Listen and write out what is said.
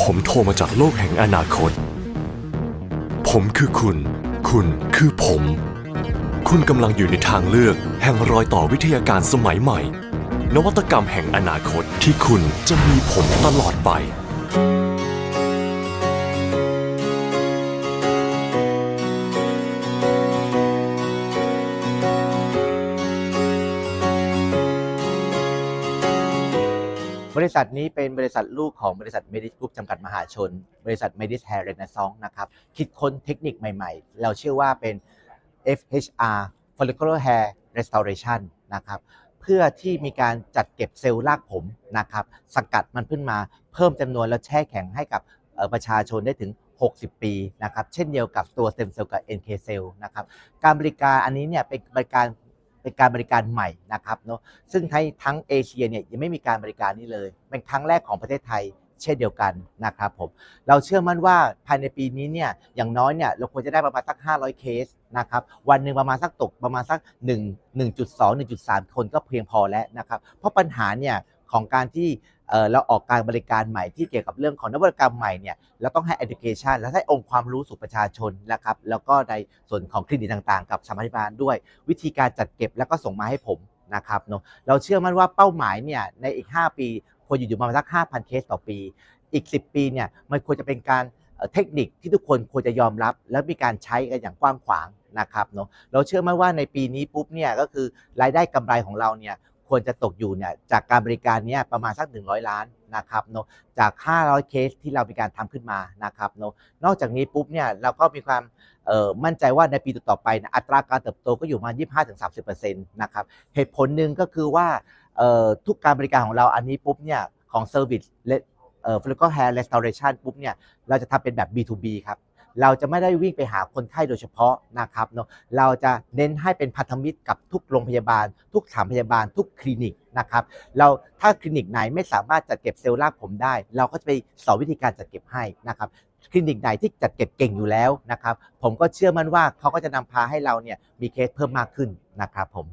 ผมโทรมาจากโลกแห่งอนาคต ผมคือคุณ คุณคือผม คุณกำลังอยู่ในทางเลือก แห่งรอยต่อวิทยาการสมัยใหม่ นวัตกรรมแห่งอนาคตที่คุณจะมีผมตลอดไป บริษัทนี้เป็นบริษัทลูกของบริษัท Medis Group จำกัดมหาชน บริษัท Medis Hair Renaissance นะครับคิดค้นเทคนิคใหม่ๆ เราเชื่อว่าเป็น FHR Follicular Hair Restoration นะครับเพื่อที่มีการจัดเก็บเซลล์รากผมนะครับสกัดมันขึ้นมาเพิ่มจำนวนและแช่แข็งให้กับประชาชนได้ถึง 60 ปีนะครับเช่นเดียวกับตัวเต็มเซลล์กับ NK Cell นะครับการบริการอันนี้เนี่ยเป็นบริการ เป็นการบริการใหม่นะครับเนาะซึ่งทั้งทั้งเอเชียเนี่ยยังไม่มีการบริการนี้เลย เป็นครั้งแรกของประเทศไทยเช่นเดียวกันนะครับผมเราเชื่อมั่นว่าภายในปีนี้เนี่ยอย่างน้อยเนี่ยเราควรจะได้ประมาณสัก 500 เคสนะครับวันหนึ่งประมาณสักตกประมาณสัก 1 1.2 1.3 คนก็เพียงพอแล้วนะครับเพราะปัญหาเนี่ย ของการที่เราออกการบริการใหม่ที่เกี่ยวกับเรื่องของนวัตกรรมใหม่เนี่ยเราต้องให้ education และให้องค์ความรู้สู่ประชาชนนะครับแล้วก็ในส่วนของคลินิกต่างๆ กับสถาบันพยาบาลด้วย วิธีการจัดเก็บแล้วก็ส่งมาให้ผมนะครับเนาะเราเชื่อมั่นว่าเป้าหมายเนี่ยในอีก 5 ปีควรอยู่อยู่ประมาณสัก5,000 เคสต่อปี อีก 10 ปีเนี่ยมันควรจะเป็นการเอ่อเทคนิคที่ทุกคนควรจะยอมรับ และมีการใช้กันอย่างกว้างขวางนะครับเนาะเราเชื่อมั่นว่าในปีนี้ปุ๊บเนี่ยก็คือรายได้กำไรของเราเนี่ย ควรจะตกอยู่เนี่ยจากการบริการเนี่ยประมาณสัก 100 ล้านนะครับเนาะจาก 500 เคสที่เรามีการทำขึ้นมานะครับเนาะนอกจากนี้ปุ๊บเนี่ยเราก็มีความมั่นใจว่าในปีต่อๆไปนะอัตราการเติบโตก็อยู่มา 25-30%นะครับเหตุผลหนึ่งก็คือว่าทุกการบริการของเราอันนี้ปุ๊บเนี่ยของ Service และเอ่อ Follicle Hair Restoration ปุ๊บเนี่ยเราจะทำเป็นแบบ B2B ครับ เราจะไม่ได้วิ่งไปหาคนไข้โดยเฉพาะนะครับเนาะเราจะเน้นให้เป็นพันธมิตรกับทุกโรงพยาบาล ทุกสถานพยาบาล ทุกคลินิกนะครับเราถ้าคลินิกไหนไม่สามารถจัดเก็บเซลล์รากผมได้ เราก็จะไปสอนวิธีการจัดเก็บให้นะครับคลินิกไหนที่จัดเก็บเก่งอยู่แล้วนะครับผมก็เชื่อมั่นว่าเขาก็จะนำพาให้เราเนี่ยมีเคสเพิ่มมากขึ้นนะครับผม